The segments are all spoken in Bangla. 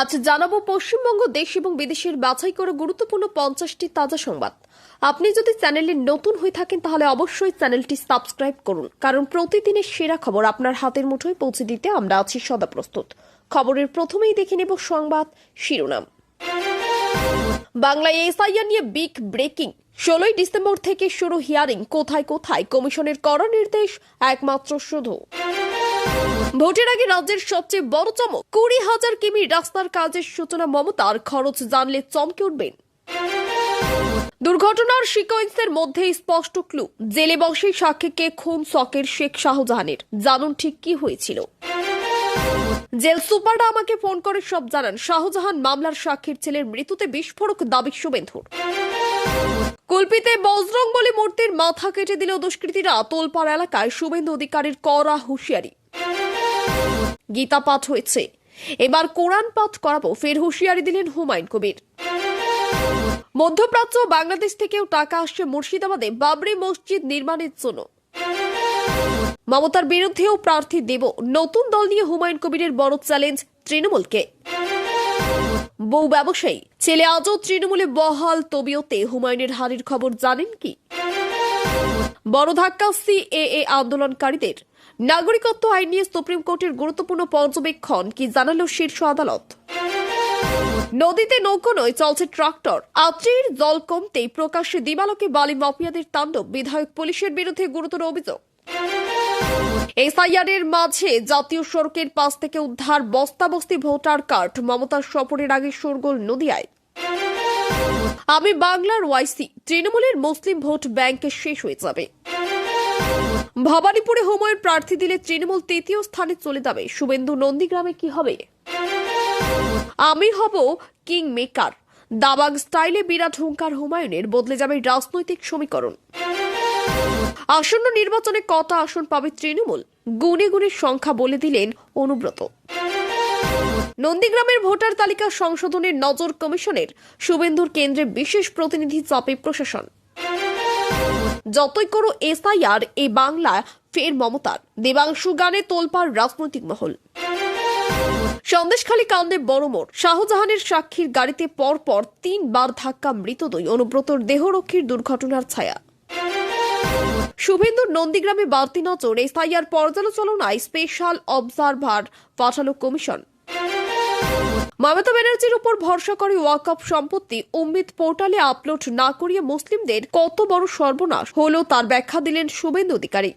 আজ জানাব পশ্চিমবঙ্গ দেশ এবং বিদেশের বাছাই করা গুরুত্বপূর্ণ পঞ্চাশটি তাজা সংবাদ। আপনি যদি চ্যানেলে নতুন হয়ে থাকেন, তাহলে অবশ্যই চ্যানেলটি সাবস্ক্রাইব করুন। কারণ প্রতিদিনের সেরা খবর আপনার হাতের মুঠোয় পৌঁছে দিতে আমরা আছি সদা প্রস্তুত। খবরের প্রথমেই দেখে নেব সংবাদ শিরোনাম। বাংলায় এসআইআর নিয়ে বিগ ব্রেকিং। ষোলোই ডিসেম্বর থেকে শুরু হিয়ারিং। কোথায় কোথায়? কমিশনের কড়া নির্দেশ, একমাত্র শুধু। ভোটের আগে রাজ্যের সবচেয়ে বড় চমক, কুড়ি হাজার কিমি রাস্তার কাজের সূচনা মমতার খরচ জানলে চমকে উঠবেন। দুর্ঘটনার সিকোয়েন্সের মধ্যে স্পষ্ট ক্লু, জেলে বসে সাক্ষীকে খুন শখের শেখ শাহজাহানের, জানুন ঠিক কি হয়েছিল। জেল সুপাররা আমাকে ফোন করে সব জানান, শাহজাহান মামলার সাক্ষীর ছেলের মৃত্যুতে বিস্ফোরক দাবি শুভেন্দুর। কুলপিতে বজরং বলে মূর্তির মাথা কেটে দিল দুষ্কৃতীরা, তোলপাড় এলাকায় শুভেন্দু অধিকারীর কড়া হুঁশিয়ারি। গীতা পাঠ হয়েছে। এবার কোরআন পাঠ করাবো ফের হুঁশিয়ারি দিলেন হুমায়ুন কবির। মধ্যপ্রাচ্য বাংলাদেশ থেকেও টাকা আসছে মুর্শিদাবাদে বাবরি মসজিদ নির্মাণের জন্য। মমতার বিরুদ্ধেও প্রার্থী দেব। নতুন দল নিয়ে হুমায়ুন কবিরের বড় চ্যালেঞ্জ তৃণমূলকে। বউ ব্যবসায়ী, ছেলে আজও তৃণমূলে বহাল তবিয়তে। হুমায়ুনের হারির খবর জানেন কি? বড় ধাক্কা সিএএ আন্দোলনকারীদের। নাগরিকত্ব আইন নিয়ে সুপ্রিম কোর্টের গুরুত্বপূর্ণ পর্যবেক্ষণ কি জানালো শীর্ষ আদালত? নদীতে নৌকো নয়, চলছে ট্রাক্টর। আত্রির জল কমতেই প্রকাশ্যে দিবালোকে বালি মাফিয়াদের তাণ্ডব, বিধায়ক পুলিশের বিরুদ্ধে গুরুতর অভিযোগ। এসআইআর এর মাঝে জাতীয় সড়কের পাশ থেকে উদ্ধার বস্তাবস্তি ভোটার কার্ড মমতার সফরের আগে শোরগোল নদিয়ায়। আমি বাংলার ওয়াইসি, তৃণমূলের মুসলিম ভোট ব্যাংকে শেষ হয়ে যাবে। ভবানীপুরে হুমায়ুন প্রার্থী দিলে তৃণমূল তৃতীয় স্থানে চলে যাবে। শুভেন্দু নন্দীগ্রামে কি হবে? আমি হব কিং মেকার। দাবাং স্টাইলে বিরাট হুঙ্কার হুমায়ুনের। বদলে যাবে রাজনৈতিক সমীকরণ। আসন্ন নির্বাচনে কটা আসন পাবে তৃণমূল? গুনে গুনে সংখ্যা বলে দিলেন অনুব্রত। নন্দীগ্রামের ভোটার তালিকা সংশোধনের নজর কমিশনের। শুভেন্দুর কেন্দ্রে বিশেষ প্রতিনিধি চাপে প্রশাসন। যতই করো এসআইআর, এ বাংলা ফের মমতার। দেবাংশু গানে তোলপার রাজনৈতিক মহল। সন্দেশখালী কাণ্ডে বড় মোড়। শাহজাহানের সাক্ষীর গাড়িতে পরপর তিনবার ধাক্কা মৃতদই অনুব্রতর দেহরক্ষীর দুর্ঘটনার ছায়া। শুভেন্দুর নন্দীগ্রামে বাড়তি নজর। এসআইআর পর্যালোচনায় স্পেশাল অবজারভার পাঠালো কমিশন। মমতা ব্যানার্জির উপর ভরসা করে ওয়াকআপ সম্পত্তি উম্মিদ পোর্টালে আপলোড না করিয়ে মুসলিমদের কত বড় সর্বনাশ হলো তার ব্যাখ্যা দিলেন শুভেন্দু অধিকারী।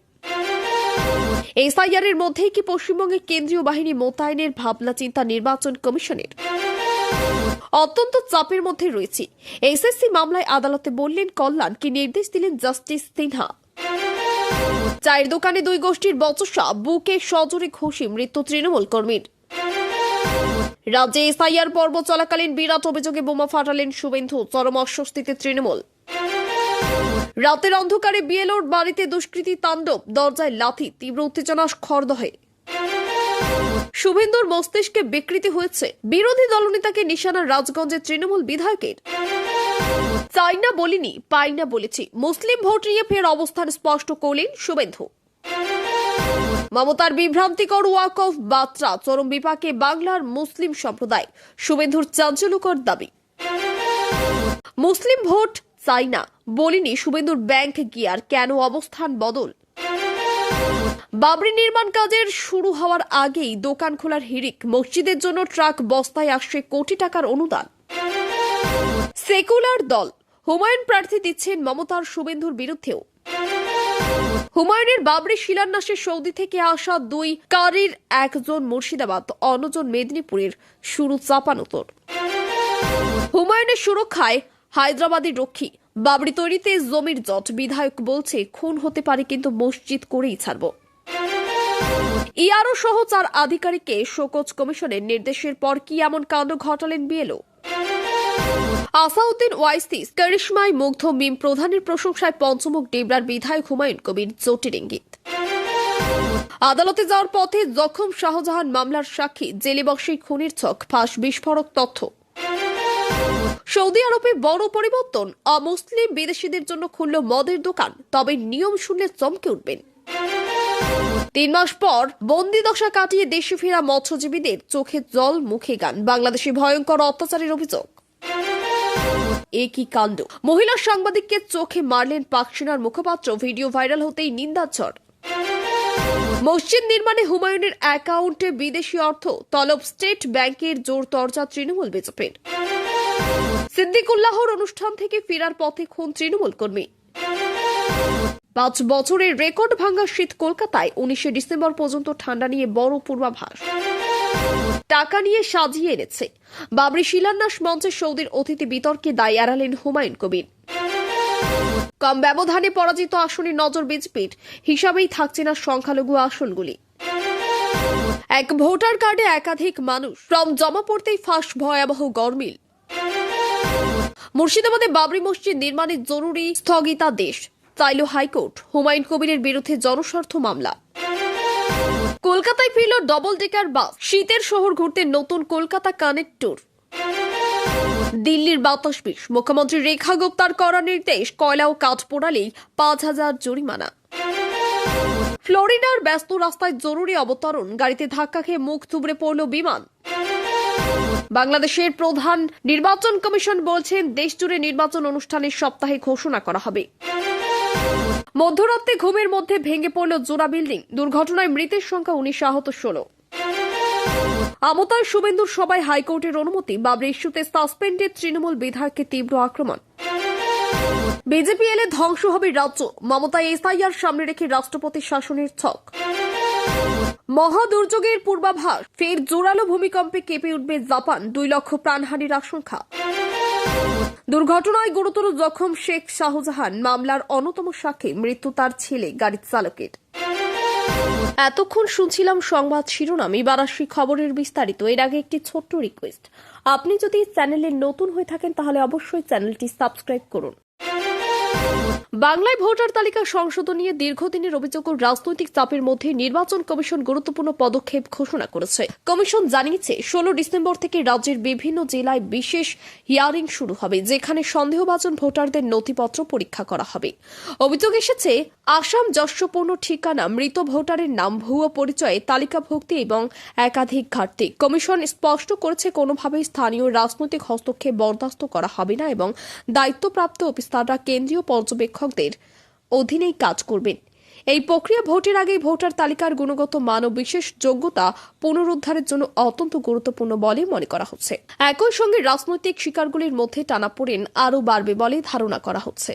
এসআইআর এর মধ্যেই কি পশ্চিমবঙ্গের কেন্দ্রীয় বাহিনী মোতায়েনের ভাবনা চিন্তা নির্বাচন কমিশনের? অত্যন্ত চাপের মধ্যে রয়েছে। এসএসসি মামলায় আদালতে বললেন কল্যাণ, কি নির্দেশ দিলেন জাস্টিস সিনহা। চায়ের দোকানে দুই গোষ্ঠীর বচসা, বুকে সজোরে ঘষি মৃত্যু তৃণমূল কর্মীর। রাজ্যে এসআইআর পর্ব চলাকালীন বিরাট অভিযোগে বোমা ফাটালেন শুভেন্দু, চরম অস্বস্তিতে তৃণমূল। রাতের অন্ধকারে বিএলওর বাড়িতে দুষ্কৃতী তাণ্ডব, দরজায় লাথি, তীব্র উত্তেজনা, খরদহে। শুভেন্দুর মস্তিষ্কে বিকৃতি হয়েছে। বিরোধী দলনেতাকে নিশানা রাজগঞ্জের তৃণমূল বিধায়কের। চাই না বলিনি পাই না বলেছি। মুসলিম ভোট নিয়ে ফের অবস্থান স্পষ্ট করলেন শুভেন্দু। মমতার বিভ্রান্তিকর ওয়াক অফ বার্তা চরম বিপাকে বাংলার মুসলিম সম্প্রদায়। শুভেন্দুর চাঞ্চল্যকর দাবি। মুসলিম ভোট চাই না, বলিনি শুভেন্দুর ব্যাংক গিয়ার কেন অবস্থান বদল? বাবরি নির্মাণ কাজের শুরু হওয়ার আগেই দোকান খোলার হিরিক মসজিদের জন্য ট্রাক বস্তায় আসছে কোটি টাকার অনুদান। সেকুলার দল, হুমায়ুন প্রার্থী দিচ্ছেন মমতার শুভেন্দুর বিরুদ্ধেও। হুমায়ুনের বাবরি শিলান্যাসের সৌদি থেকে আসা দুই কারির, একজন মুর্শিদাবাদ, অন্যজন মেদিনীপুরের শুরু চাপানোতর হুমায়ুনের সুরক্ষায় হায়দ্রাবাদের রক্ষী। বাবরি তৈরিতে জমির জট, বিধায়ক বলছে, খুন হতে পারে কিন্তু মসজিদ করেই ছাড়ব। ইয়ারও সহ চার আধিকারিককে শোকজ কমিশনের নির্দেশের পর কি এমন কাণ্ড ঘটালেন বিএলও? আসাউদ্দিন ওয়াইসি করিশ্মায় মুগ্ধ মিম প্রধানের প্রশংসায় পঞ্চমুখ ডেবরার বিধায়ক হুমায়ুন কবির জটির ইঙ্গিত। আদালতে যাওয়ার পথে জখম শাহজাহান মামলার সাক্ষী, জেলে বসে খুনের ছক, ফাঁস, বিস্ফোরক তথ্য। সৌদি আরবে বড় পরিবর্তন, অমুসলিম বিদেশিদের জন্য খুলল মদের দোকান, তবে নিয়ম শুনলে চমকে উঠবেন। তিন মাস পর বন্দি দশা কাটিয়ে দেশে ফেরা মৎস্যজীবীদের চোখে জল মুখে গান, বাংলাদেশে ভয়ঙ্কর অত্যাচারের অভিযোগ। একই কাণ্ড। মহিলা সাংবাদিককে চোখে মারলেন পাক সেনার মুখপাত্র। ভিডিও ভাইরাল হতেই নিন্দার ঝড় মসজিদ নির্মাণে হুমায়ুনের অ্যাকাউন্টে বিদেশি অর্থ। তলব স্টেট ব্যাংকের জোর তরজা তৃণমূল বিজেপির। সিদ্দিকুল্লাহর অনুষ্ঠান থেকে ফেরার পথে খুন তৃণমূল কর্মী। পাঁচ বছরের রেকর্ড ভাঙ্গা শীত কলকাতায় উনিশে ডিসেম্বর পর্যন্ত ঠান্ডা নিয়ে বড় পূর্বাভাস। টাকা নিয়ে সাজিয়ে এনেছে। বাবরি শিলান্যাস মঞ্চে সৌদির অতিথি বিতর্কে দায় এড়ালেন হুমায়ুন কবির। কম ব্যবধানে পরাজিত আসনে নজর বিজেপির, হিসাবেই থাকছে না সংখ্যালঘু আসনগুলি। এক ভোটার কার্ডে একাধিক মানুষ, ফর্ম জমা পড়তেই ফাঁস ভয়াবহ গরমিল। মুর্শিদাবাদে বাবরি মসজিদ নির্মাণের জরুরি স্থগিতাদেশ, চাইল হাইকোর্ট, হুমায়ুন কবিরের বিরুদ্ধে জনস্বার্থ মামলা। কলকাতায় ফিরল ডবল ডেকার বাস শীতের শহর ঘুরতে নতুন কলকাতা কানেক্ট ট্যুর দিল্লির বাতাস বিষ। মুখ্যমন্ত্রী রেখা গুপ্তার করা নির্দেশ। কয়লা ও কাঠ পোড়ালেই পাঁচ হাজার জরিমানা। ফ্লোরিডার ব্যস্ত রাস্তায় জরুরি অবতরণ। গাড়িতে ধাক্কা খেয়ে মুখ থুবড়ে পড়ল বিমান। বাংলাদেশের প্রধান নির্বাচন কমিশন বলছেন, দেশজুড়ে নির্বাচন অনুষ্ঠানের সপ্তাহে ঘোষণা করা হবে। মধ্যরাতে ঘুমের মধ্যে ভেঙে পড়ল জোড়া বিল্ডিং। দুর্ঘটনায় মৃতের সংখ্যা উনিশ, আহত ষোলো। আমতায় শুভেন্দুর সবাই হাইকোর্টের অনুমতি, বাবরি ইস্যুতে সাসপেন্ডেড তৃণমূল বিধায়ককে তীব্র আক্রমণ। বিজেপি এলে ধ্বংস হবে রাজ্য মমতা এসআইআর সামনে রেখে রাষ্ট্রপতি শাসনের ছক। মহা দুর্যোগের পূর্বাভাস, ফের জোরালো ভূমিকম্পে কেঁপে উঠবে জাপান, দুই লক্ষ প্রাণহানির আশঙ্কা। দুর্ঘটনায় গুরুতর জখম শেখ শাহজাহান। মামলার অন্যতম সাক্ষী মৃত্যু তার ছেলে, গাড়ির চালকের। এতক্ষণ শুনছিলাম সংবাদ শিরোনাম। এবার আসি খবরের বিস্তারিত। এর আগে একটি ছোট্ট রিকোয়েস্ট আপনি যদি চ্যানেলে নতুন হয়ে থাকেন, তাহলে অবশ্যই চ্যানেলটি সাবস্ক্রাইব করুন। বাংলায় ভোটার তালিকা সংশোধন নিয়ে দীর্ঘদিনের অভিযোগ ও রাজনৈতিক চাপের মধ্যে নির্বাচন কমিশন গুরুত্বপূর্ণ পদক্ষেপ ঘোষণা করেছে। কমিশন জানিয়েছে, ষোলো ডিসেম্বর থেকে রাজ্যের বিভিন্ন জেলায় বিশেষ হিয়ারিং শুরু হবে, যেখানে সন্দেহভাজন ভোটারদের নথিপত্র পরীক্ষা করা হবে। অভিযোগ এসেছে, আসাম যশপূর্ণ ঠিকানা, মৃত ভোটারের নাম, ভুয়ো পরিচয়ে তালিকাভুক্তি এবং একাধিক ঘাটতি। কমিশন স্পষ্ট করেছে, কোনোভাবেই স্থানীয় রাজনৈতিক হস্তক্ষেপ বরদাস্ত করা হবে না এবং দায়িত্বপ্রাপ্ত অফিসাররা কেন্দ্রীয় পর্যবেক্ষকদের অধীনেই কাজ করবেন। এই প্রক্রিয়া ভোটের আগেই ভোটার তালিকার গুণগত মান ও বিশেষ যোগ্যতা পুনরুদ্ধারের জন্য অত্যন্ত গুরুত্বপূর্ণ বলে মনে করা হচ্ছে। একই সঙ্গে রাজনৈতিক শিকারগুলির মধ্যে টানাপোড়েন আরও বাড়বে বলে ধারণা করা হচ্ছে।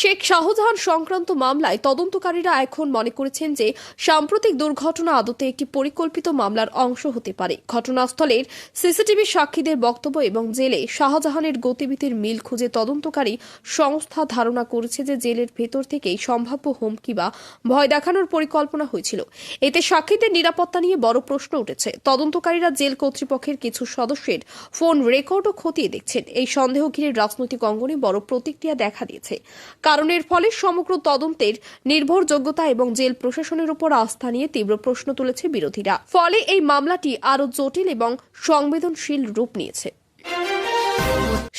শেখ শাহজাহান সংক্রান্ত মামলায় তদন্তকারীরা এখন মনে করেছেন যে সাম্প্রতিক দুর্ঘটনা আদতে একটি পরিকল্পিত মামলার অংশ হতে পারে। ঘটনাস্থলের সিসিটিভি সাক্ষীদের বক্তব্য এবং জেলে শাহজাহানের গতিবিধির মিল খুঁজে তদন্তকারী সংস্থা ধারণা করেছে যে জেলের ভেতর থেকেই সম্ভাব্য হুমকি বা ভয় দেখানোর পরিকল্পনা হয়েছিল। এতে সাক্ষীদের নিরাপত্তা নিয়ে বড় প্রশ্ন উঠেছে। তদন্তকারীরা জেল কর্তৃপক্ষের কিছু সদস্যের ফোন রেকর্ডও খতিয়ে দেখছেন। এই সন্দেহ ঘিরে রাজনৈতিক অঙ্গনে বড় প্রতিক্রিয়া দেখা দিয়েছে। কারণের ফলে সমগ্র তদন্তের নির্ভরযোগ্যতা এবং জেল প্রশাসনের উপর আস্থা নিয়ে তীব্র প্রশ্ন তুলেছে বিরোধীরা। ফলে এই মামলাটি আরও জটিল এবং সংবেদনশীল রূপ নিয়েছে।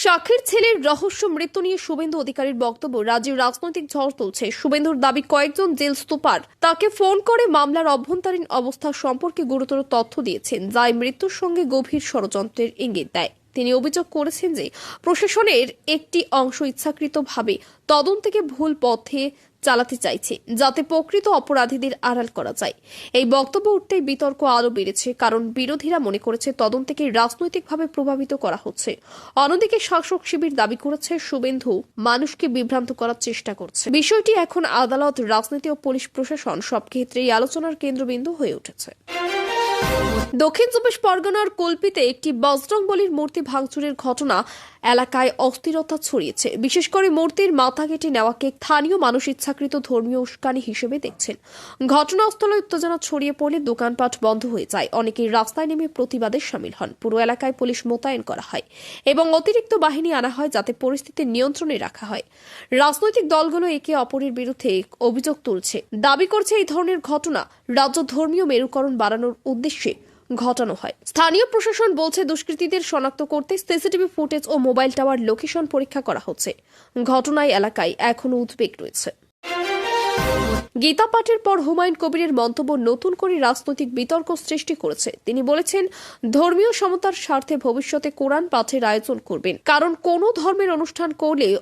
সাক্ষীর ছেলের রহস্য মৃত্যু নিয়ে শুভেন্দু অধিকারীর বক্তব্য রাজ্যের রাজনৈতিক ঝড় তুলছে। শুভেন্দুর দাবি, কয়েকজন জেল সুপার তাকে ফোন করে মামলার অভ্যন্তরীণ অবস্থা সম্পর্কে গুরুতর তথ্য দিয়েছেন যাই মৃত্যুর সঙ্গে গভীর ষড়যন্ত্রের ইঙ্গিত দেয়। তিনি অভিযোগ করেছেন যে প্রশাসনের একটি অংশ ইচ্ছাকৃতভাবে তদন্তকে ভুল পথে চালাতে চাইছে, যাতে প্রকৃত অপরাধীদের আড়াল করা যায়। এই বক্তব্য উঠতেই বিতর্ক আরও বেড়েছে, কারণ বিরোধীরা মনে করেছে তদন্তকে রাজনৈতিকভাবে প্রভাবিত করা হচ্ছে। অন্যদিকে শাসক শিবির দাবি করেছে, শুভেন্দু মানুষকে বিভ্রান্ত করার চেষ্টা করছে। বিষয়টি এখন আদালত, রাজনীতি ও পুলিশ প্রশাসন সব ক্ষেত্রেই আলোচনার কেন্দ্রবিন্দু হয়ে উঠেছে। দক্ষিণ চব্বিশ পরগনার কল্পিতে একটি বজরংবলির মূর্তি ভাঙচুরের ঘটনা এলাকায় অস্থিরতা ছড়িয়েছে। বিশেষ করে মূর্তির মাথা কেটে নেওয়াকে স্থানীয় মানুষ ইচ্ছাকৃত ধর্মীয় উস্কানি হিসেবে দেখছেন। ঘটনাস্থলে উত্তেজনা ছড়িয়ে পড়লে দোকানপাট বন্ধ হয়ে যায়। অনেকেই রাস্তায় নেমে প্রতিবাদে সামিল হন। পুরো এলাকায় পুলিশ মোতায়েন করা হয় এবং অতিরিক্ত বাহিনী আনা হয় যাতে পরিস্থিতি নিয়ন্ত্রণে রাখা হয়। রাজনৈতিক দলগুলো একে অপরের বিরুদ্ধে অভিযোগ তুলছে। দাবি করছে এই ধরনের ঘটনা রাজ্য ধর্মীয় মেরুকরণ বাড়ানোর উদ্দেশ্যে ঘটানো হয়। স্থানীয় প্রশাসন বলছে, দুষ্কৃতীদের শনাক্ত করতে সিসিটিভি ফুটেজ ও মোবাইল টাওয়ার লোকেশন পরীক্ষা করা হচ্ছে। ঘটনায় এলাকায় এখনও উদ্বেগ রয়েছে। গীতা পাঠের পর হুমায়ুন কবিরের মন্তব্য নতুন করে রাজনৈতিক বিতর্ক সৃষ্টি করেছে। তিনি বলেছেন, ধর্মীয় সমতার স্বার্থে ভবিষ্যতে কোরআন পাঠের আয়োজন করবেন। কারণ কোন ধর্মের অনুষ্ঠান করলে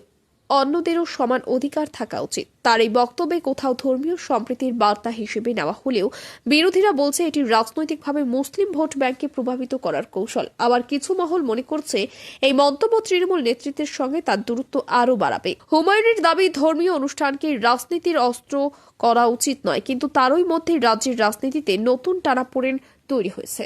অন্যদেরও সমান অধিকার থাকা উচিত। তার এই বক্তব্যে কোথাও ধর্মীয় সম্প্রীতির বার্তা হিসেবে নেওয়া হলেও বিরোধীরা বলছে এটি রাজনৈতিকভাবে মুসলিম ভোট ব্যাংককে প্রভাবিত করার কৌশল। আবার কিছু মহল মনে করছে এই মন্তব্য তৃণমূল নেতৃত্বের সঙ্গে তার দূরত্ব আরও বাড়াবে। হুমায়ুনের দাবি, ধর্মীয় অনুষ্ঠানকে রাজনীতির অস্ত্র করা উচিত নয়, কিন্তু তারই মধ্যে রাজ্যের রাজনীতিতে নতুন টানাপোড়েন তৈরি হয়েছে।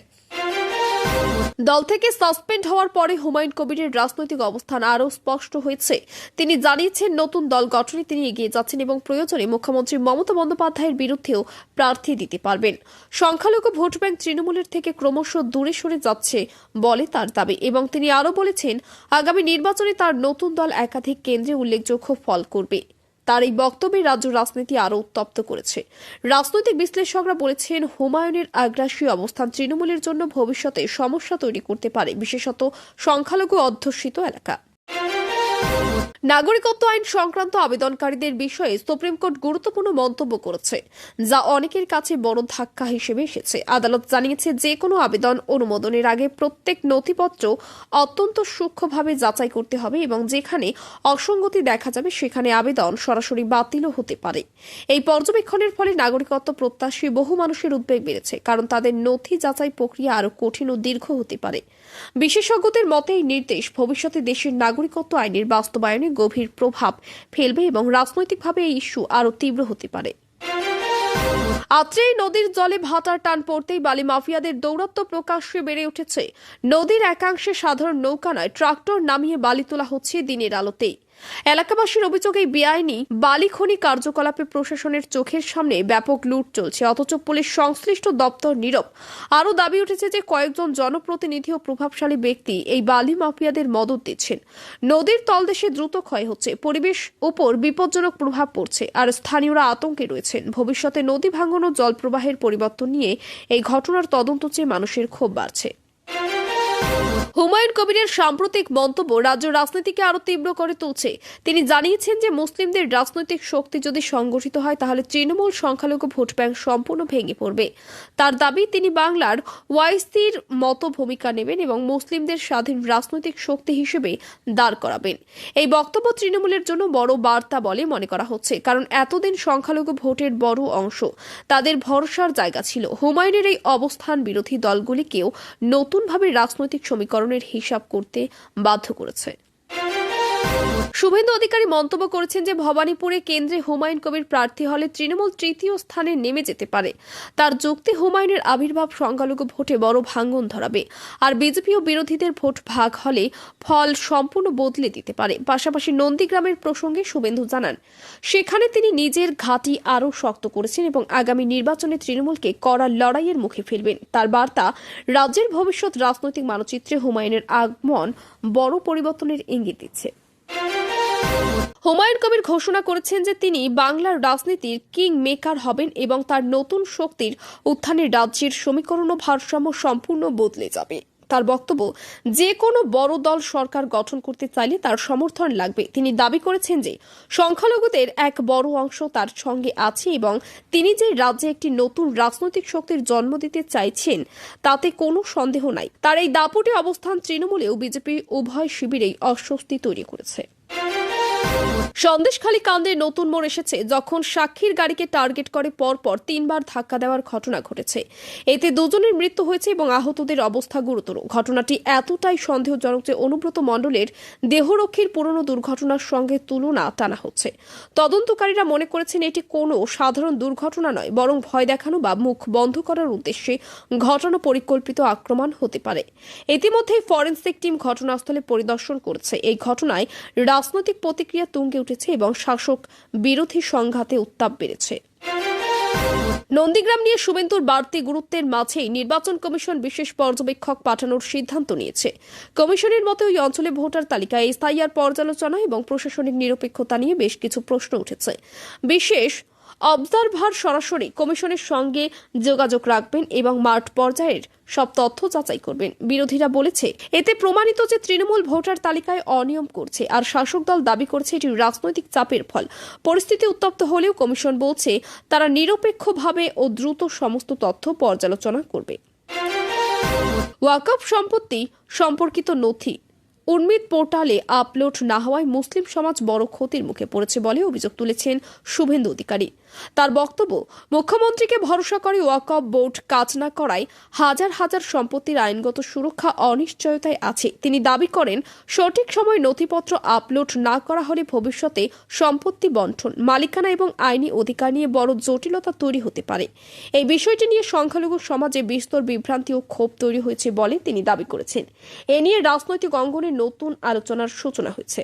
দল থেকে সাসপেন্ড হওয়ার পরে হুমায়ুন কবিরের রাজনৈতিক অবস্থান আরও স্পষ্ট হয়েছে। তিনি জানিয়েছেন, নতুন দল গঠনে তিনি এগিয়ে যাচ্ছেন এবং প্রয়োজনে মুখ্যমন্ত্রী মমতা বন্দ্যোপাধ্যায়ের বিরুদ্ধেও প্রার্থী দিতে পারবেন। সংখ্যালঘু ভোট ব্যাংক তৃণমূলের থেকে ক্রমশ দূরে সরে যাচ্ছে বলে তার দাবি এবং তিনি আরও বলেছেন, আগামী নির্বাচনে তার নতুন দল একাধিক কেন্দ্রে উল্লেখযোগ্য ফল করবে। তার এই বক্তব্যে রাজ্য রাজনীতি আরও উত্তপ্ত করেছে। রাজনৈতিক বিশ্লেষকরা বলেছেন, হুমায়ুনের আগ্রাসী অবস্থান তৃণমূলের জন্য ভবিষ্যতে সমস্যা তৈরি করতে পারে, বিশেষত সংখ্যালঘু অধ্যুষিত এলাকা। নাগরিকত্ব আইন সংক্রান্ত আবেদনকারীদের বিষয়ে সুপ্রিম কোর্ট গুরুত্বপূর্ণ মন্তব্য করেছে, যা অনেকের কাছে বড় ধাক্কা হিসেবে এসেছে। আদালত জানিয়েছে যে কোনো আবেদন অনুমোদনের আগে প্রত্যেক নথিপত্র অত্যন্ত সূক্ষ্মভাবে যাচাই করতে হবে এবং যেখানে অসঙ্গতি দেখা যাবে সেখানে আবেদন সরাসরি বাতিলও হতে পারে। এই পর্যবেক্ষণের ফলে নাগরিকত্ব প্রত্যাশী বহু মানুষের উদ্বেগ বেড়েছে, কারণ তাদের নথি যাচাই প্রক্রিয়া আরও কঠিন ও দীর্ঘ হতে পারে। বিশেষজ্ঞদের মতে, এই নির্দেশ ভবিষ্যতে দেশের নাগরিকত্ব আইনের বাস্তবায়নে গভীর প্রভাব ফেলবে এবং রাজনৈতিকভাবে এই ইস্যু আরও তীব্র হতে পারে। আত্রেই নদীর জলে ভাতার টান পড়তেই বালি মাফিয়াদের দৌরাত্ম প্রকাশ্যে বেড়ে উঠেছে। নদীর একাংশে সাধারণ নৌকা নয় ট্রাক্টর নামিয়ে বালি তোলা হচ্ছে দিনের আলোতেই। এলাকাবাসীর অভিযোগ বেআইনি বালি খনি কার্যকলাপে প্রশাসনের চোখের সামনে ব্যাপক লুট চলছে। অথচ পুলিশ সংশ্লিষ্ট দপ্তর নীরব। আরও দাবি উঠেছে যে কয়েকজন জনপ্রতিনিধি ও প্রভাবশালী ব্যক্তি এই বালি মাফিয়াদের মদত দিচ্ছেন। নদীর তলদেশে দ্রুত ক্ষয় হচ্ছে। পরিবেশ উপর বিপজ্জনক প্রভাব পড়ছে। আর স্থানীয়রা আতঙ্কে রয়েছেন। ভবিষ্যতে নদী ভাঙন ও জলপ্রবাহের পরিবর্তন নিয়ে এই ঘটনার তদন্ত চেয়ে মানুষের ক্ষোভ বাড়ছে। হুমায়ুন কবিরের সাম্প্রতিক মন্তব্য রাজ্য রাজনীতিকে আরও তীব্র করে তুলছে। তিনি জানিয়েছেন যে, মুসলিমদের রাজনৈতিক শক্তি যদি সংগঠিত হয়, তাহলে তৃণমূল সংখ্যালঘু ভোট ব্যাংক সম্পূর্ণ ভেঙে পড়বে। তার দাবি, তিনি বাংলার ওয়াইসির মতো ভূমিকা নেবেন এবং মুসলিমদের স্বাধীন রাজনৈতিক শক্তি হিসেবে দাঁড় করাবেন। এই বক্তব্য তৃণমূলের জন্য বড় বার্তা বলে মনে করা হচ্ছে, কারণ এতদিন সংখ্যালঘু ভোটের বড় অংশ। তাদের ভরসার জায়গা ছিল। হুমায়ুনের এই অবস্থান বিরোধী দলগুলিকেও নতুনভাবে রাজনৈতিক সমীকরণের হিসাব করতে বাধ্য করেছে। শুভেন্দু অধিকারী মন্তব্য করেছেন যে ভবানীপুরে কেন্দ্রে হুমায়ুন কবির প্রার্থী হলে তৃণমূল তৃতীয় স্থানে নেমে যেতে পারে। তার যুক্তি হুমায়ুনের আবির্ভাব সংখ্যালঘু ভোটে বড় ভাঙ্গন ধরাবে। আর বিজেপি ও বিরোধীদের ভোট ভাগ হলে ফল সম্পূর্ণ বদলে দিতে পারে। পাশাপাশি নন্দীগ্রামের প্রসঙ্গে শুভেন্দু জানান, সেখানে তিনি নিজের ঘাঁটি আরও শক্ত করেছেন এবং আগামী নির্বাচনে তৃণমূলকে কড়া লড়াইয়ের মুখে ফেলবেন। তার বার্তা, রাজ্যের ভবিষ্যৎ রাজনৈতিক মানচিত্রে হুমায়ুনের আগমন বড় পরিবর্তনের ইঙ্গিত দিচ্ছে। হুমায়ুন কবির ঘোষণা করেছেন যে তিনি বাংলার রাজনীতির কিং মেকার হবেন এবং তার নতুন শক্তির উত্থানে রাজ্যের সমীকরণ ও ভারসাম্য সম্পূর্ণ বদলে যাবে। তার বক্তব্য, যে কোনো বড় দল সরকার গঠন করতে চাইলে তার সমর্থন লাগবে। তিনি দাবি করেছেন যে সংখ্যালঘুদের এক বড় অংশ তার সঙ্গে আছে এবং তিনি যে রাজ্যে একটি নতুন রাজনৈতিক শক্তির জন্ম দিতে চাইছেন, তাতে কোনো সন্দেহ নাই। তার এই দাপটে অবস্থান তৃণমূলেও বিজেপি উভয় শিবিরেই অস্বস্তি তৈরি করেছে। うん。সন্দেশখালী কাণ্ডে নতুন মোড় এসেছে যখন সাক্ষীর গাড়িকে টার্গেট করে পরপর তিনবার ধাক্কা দেওয়ার ঘটনা ঘটেছে। এতে দুজনের মৃত্যু হয়েছে এবং আহতদের অবস্থা গুরুতর। ঘটনাটি এতটাই সন্দেহজনক যে অনুব্রত মণ্ডলের দেহরক্ষীর পুরনো দুর্ঘটনার সঙ্গে তুলনা টানা হচ্ছে। তদন্তকারীরা মনে করেছেন এটি কোনো সাধারণ দুর্ঘটনা নয়, বরং ভয় দেখানো বা মুখ বন্ধ করার উদ্দেশ্যে ঘটানো পরিকল্পিত আক্রমণ হতে পারে। ইতিমধ্যেই ফরেন্সিক টিম ঘটনাস্থলে পরিদর্শন করেছে। এই ঘটনায় রাজনৈতিক প্রতিক্রিয়া তুঙ্গে উঠেছে এবং শাসক বিরোধী সংঘাতে উত্তাপ বেড়েছে। নন্দীগ্রাম নিয়ে শুভেন্দুর বাড়তি গুরুত্বের মাঝেই নির্বাচন কমিশন বিশেষ পর্যবেক্ষক পাঠানোর সিদ্ধান্ত নিয়েছে। কমিশনের মতে ওই অঞ্চলে ভোটার তালিকায় এসআইআর পর্যালোচনা এবং প্রশাসনিক নিরপেক্ষতা নিয়ে বেশ কিছু প্রশ্ন উঠেছে। বিশেষ অবজারভার সরাসরি কমিশনের সঙ্গে যোগাযোগ রাখবেন এবং মাঠ পর্যায়ের সব তথ্য যাচাই করবেন। বিরোধীরা বলেছে, এতে প্রমাণিত যে তৃণমূল ভোটার তালিকায় অনিয়ম করছে আর শাসক দল দাবি করছে এটি রাজনৈতিক চাপের ফল। পরিস্থিতি উত্তপ্ত হলেও কমিশন বলছে, তারা নিরপেক্ষভাবে ও দ্রুত সমস্ত তথ্য পর্যালোচনা করবে। ওয়াকফ সম্পত্তি সম্পর্কিত নথি উন্মিত পোর্টালে আপলোড না হওয়ায় মুসলিম সমাজ বড় ক্ষতির মুখে পড়েছে বলে অভিযোগ তুলেছেন শুভেন্দু অধিকারী। তার বক্তব্য, মুখ্যমন্ত্রীকে ভরসা করে ওয়াকফ বোর্ড কাজ না করায় হাজার হাজার সম্পত্তির আইনগত সুরক্ষা অনিশ্চয়তায় আছে। তিনি দাবি করেন, সঠিক সময় নথিপত্র আপলোড না করা হলে ভবিষ্যতে সম্পত্তি বন্টন, মালিকানা এবং আইনি অধিকার নিয়ে বড় জটিলতা তৈরি হতে পারে। এই বিষয়টি নিয়ে সংখ্যালঘু সমাজে বিস্তর বিভ্রান্তি ও ক্ষোভ তৈরি হয়েছে বলে তিনি দাবি করেছেন। এ নিয়ে রাজনৈতিক অঙ্গনে নতুন আলোচনার সূচনা হয়েছে।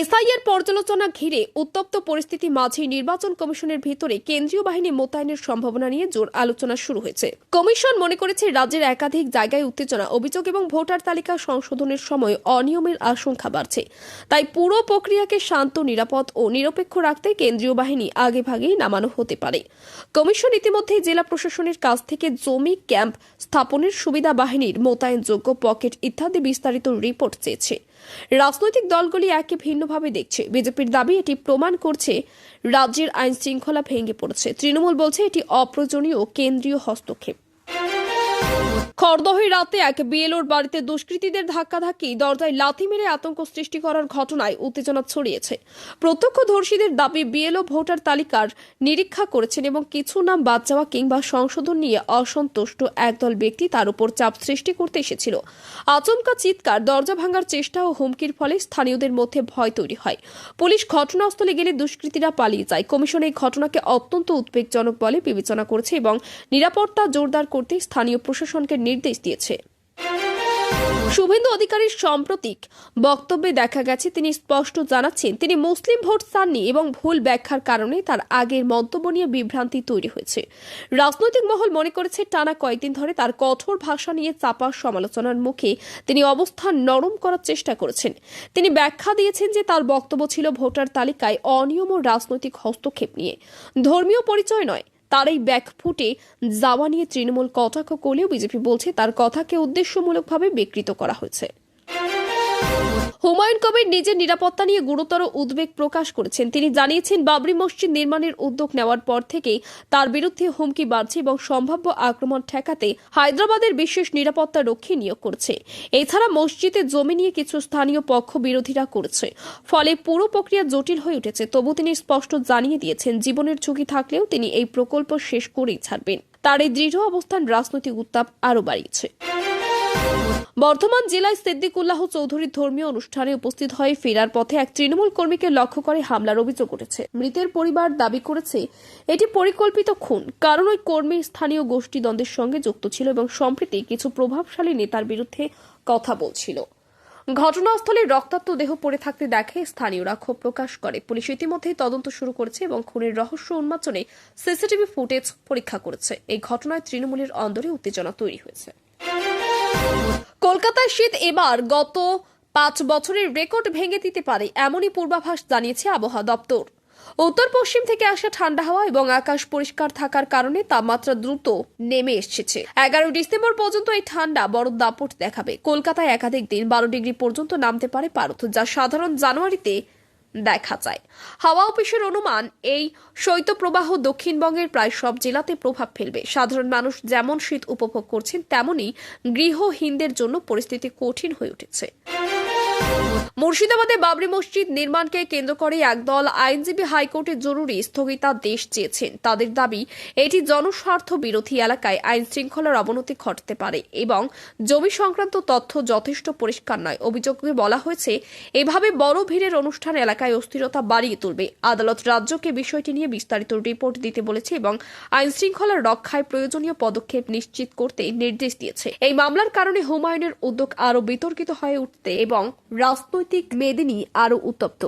এসআইয়ের পর্যালোচনা ঘিরে উত্তপ্ত পরিস্থিতি মাঝে নির্বাচন কমিশনের ভিতরে কেন্দ্রীয় বাহিনী মোতায়েনের সম্ভাবনা নিয়ে জোর আলোচনা শুরু হয়েছে। কমিশন মনে করেছে রাজ্যের একাধিক জায়গায় উত্তেজনা, অভিযোগ এবং ভোটার তালিকা সংশোধনের সময় অনিয়মের আশঙ্কা বাড়ছে। তাই পুরো প্রক্রিয়াকে শান্ত, নিরাপদ ও নিরপেক্ষ রাখতে কেন্দ্রীয় বাহিনী আগেভাগেই নামানো হতে পারে। কমিশন ইতিমধ্যে জেলা প্রশাসনের কাছ থেকে জমি, ক্যাম্প স্থাপনের সুবিধা বাহিনীর মোতায়েনযোগ্য পকেট ইত্যাদি বিস্তারিত রিপোর্ট চেয়েছে। রাজনৈতিক দলগুলি একে ভিন্নভাবে দেখছে। বিজেপির দাবি, এটি প্রমাণ করছে রাজ্যের আইন শৃঙ্খলা ভেঙে পড়েছে। তৃণমূল বলছে, এটি অপ্রয়োজনীয় কেন্দ্রীয় হস্তক্ষেপ। খড়দহে রাতে এক বিএলওর বাড়িতে দুষ্কৃতীদের ধাক্কাধাক্কি, দরজায় লাথি মেরে আতঙ্ক সৃষ্টি করার ঘটনায় উত্তেজনা ছড়িয়েছে। প্রত্যক্ষদর্শীদের দাবি, বিএলও ভোটার তালিকার নিরীক্ষা করেছেন এবং কিছু নাম বাদ যাওয়া কিংবা সংশোধন নিয়ে অসন্তুষ্ট একদল ব্যক্তি তার উপর চাপ সৃষ্টি করতে এসেছিল। আচমকা চিৎকার, দরজা ভাঙার চেষ্টা ও হুমকির ফলে স্থানীয়দের মধ্যে ভয় তৈরি হয়। পুলিশ ঘটনাস্থলে গেলে দুষ্কৃতীরা পালিয়ে যায়। কমিশন এই ঘটনাকে অত্যন্ত উদ্বেগজনক বলে বিবেচনা করেছে এবং নিরাপত্তা জোরদার করতে স্থানীয় প্রশাসনকে নির্দেশ দিয়েছে। শুভেন্দু অধিকারীর সাম্প্রতিক বক্তব্যে দেখা গেছে, তিনি স্পষ্ট জানাচ্ছেন, তিনি মুসলিম ভোট চাননি এবং ভুল ব্যাখ্যার কারণে তার আগের মন্তব্য নিয়ে বিভ্রান্তি তৈরি হয়েছে। রাজনৈতিক মহল মনে করেছে, টানা কয়েকদিন ধরে তার কঠোর ভাষা নিয়ে চাপা সমালোচনার মুখে তিনি অবস্থান নরম করার চেষ্টা করেছেন। তিনি ব্যাখ্যা দিয়েছেন যে তার বক্তব্য ছিল ভোটার তালিকায় অনিয়ম ও রাজনৈতিক হস্তক্ষেপ নিয়ে। ধর্মীয় পরিচয় নয় তার এই ব্যাকফুটে যাওয়া নিয়ে তৃণমূল কটাক্ষ করলেও বিজেপি বলছে তার কথাকে উদ্দেশ্যমূলকভাবে বিকৃত করা হয়েছে। হুমায়ুন কবির নিজের নিরাপত্তা নিয়ে গুরুতর উদ্বেগ প্রকাশ করেছেন। তিনি জানিয়েছেন, বাবরি মসজিদ নির্মাণের উদ্যোগ নেওয়ার পর থেকেই তার বিরুদ্ধে হুমকি বাড়ছে এবং সম্ভাব্য আক্রমণ ঠেকাতে হায়দ্রাবাদের বিশেষ নিরাপত্তা রক্ষী নিয়োগ করছে। এছাড়া মসজিদে জমি নিয়ে কিছু স্থানীয় পক্ষ বিরোধীরা করছে। ফলে পুরো প্রক্রিয়া জটিল হয়ে উঠেছে, তবু তিনি স্পষ্ট জানিয়ে দিয়েছেন, জীবনের ঝুঁকি থাকলেও তিনি এই প্রকল্প শেষ করেই ছাড়বেন। তার এই দৃঢ় অবস্থান রাজনৈতিক উত্তাপ আরও বাড়িয়েছে। বর্ধমান জেলায় সিদ্দিকুল্লাহ চৌধুরীর ধর্মীয় অনুষ্ঠানে উপস্থিত হয়ে ফেরার পথে এক তৃণমূল কর্মীকে লক্ষ্য করে হামলার অভিযোগ উঠেছে। মৃতের পরিবার দাবি করেছে, এটি পরিকল্পিত খুন। কারণ ওই কর্মী স্থানীয় গোষ্ঠী দ্বন্দ্বের সঙ্গে যুক্ত ছিল এবং সম্প্রতি কিছু প্রভাবশালী নেতার বিরুদ্ধে কথা বলছিল। ঘটনাস্থলে রক্তাক্ত দেহ পড়ে থাকতে দেখে স্থানীয়রা ক্ষোভ প্রকাশ করে। পুলিশ ইতিমধ্যেই তদন্ত শুরু করেছে এবং খুনের রহস্য উন্মোচনে সিসিটিভি ফুটেজ পরীক্ষা করেছে। এই ঘটনায় তৃণমূলের অন্দরে উত্তেজনা তৈরি হয়েছে। কলকাতায় শীত এবার গত পাঁচ বছরের রেকর্ড ভেঙে দিতে পারে এমনই পূর্বাভাস জানিয়েছে আবহাওয়া দপ্তর। উত্তর পশ্চিম থেকে আসা ঠান্ডা হাওয়া এবং আকাশ পরিষ্কার থাকার কারণে তাপমাত্রা দ্রুত নেমে এসেছে। এগারো ডিসেম্বর পর্যন্ত এই ঠান্ডা বড় দাপট দেখাবে। কলকাতায় একাধিক দিন বারো ডিগ্রি পর্যন্ত নামতে পারে পারত যা সাধারণ জানুয়ারিতে দেখা যায়। হাওয়া অফিসের অনুমান, এই শৈত্যপ্রবাহ দক্ষিণবঙ্গের প্রায় সব জেলাতে প্রভাব ফেলবে। সাধারণ মানুষ যেমন শীত উপভোগ করছেন, তেমনই গৃহহীনদের জন্য পরিস্থিতি কঠিন হয়ে উঠেছে। মুর্শিদাবাদে বাবরি মসজিদ নির্মাণকে কেন্দ্র করে একদল আইনজীবী হাইকোর্টে জরুরি স্থগিতাদেশ চেয়েছেন। তাদের দাবি, এটি জনস্বার্থ বিরোধী এলাকায় আইন শৃঙ্খলার অবনতি ঘটতে পারে এবং জমি সংক্রান্ত তথ্য যথেষ্ট পরিষ্কার নয়। অভিযোগে বলা হয়েছে, এভাবে বড় ভিড়ের অনুষ্ঠান এলাকায় অস্থিরতা বাড়িয়ে তুলবে। আদালত রাজ্যকে বিষয়টি নিয়ে বিস্তারিত রিপোর্ট দিতে বলেছে এবং আইন শৃঙ্খলার রক্ষায় প্রয়োজনীয় পদক্ষেপ নিশ্চিত করতে নির্দেশ দিয়েছে। এই মামলার কারণে হুমায়ুনের উদ্যোগ আরও বিতর্কিত হয়ে উঠতে এবং রাজনৈতিক মেদিনী আরও উত্তপ্ত।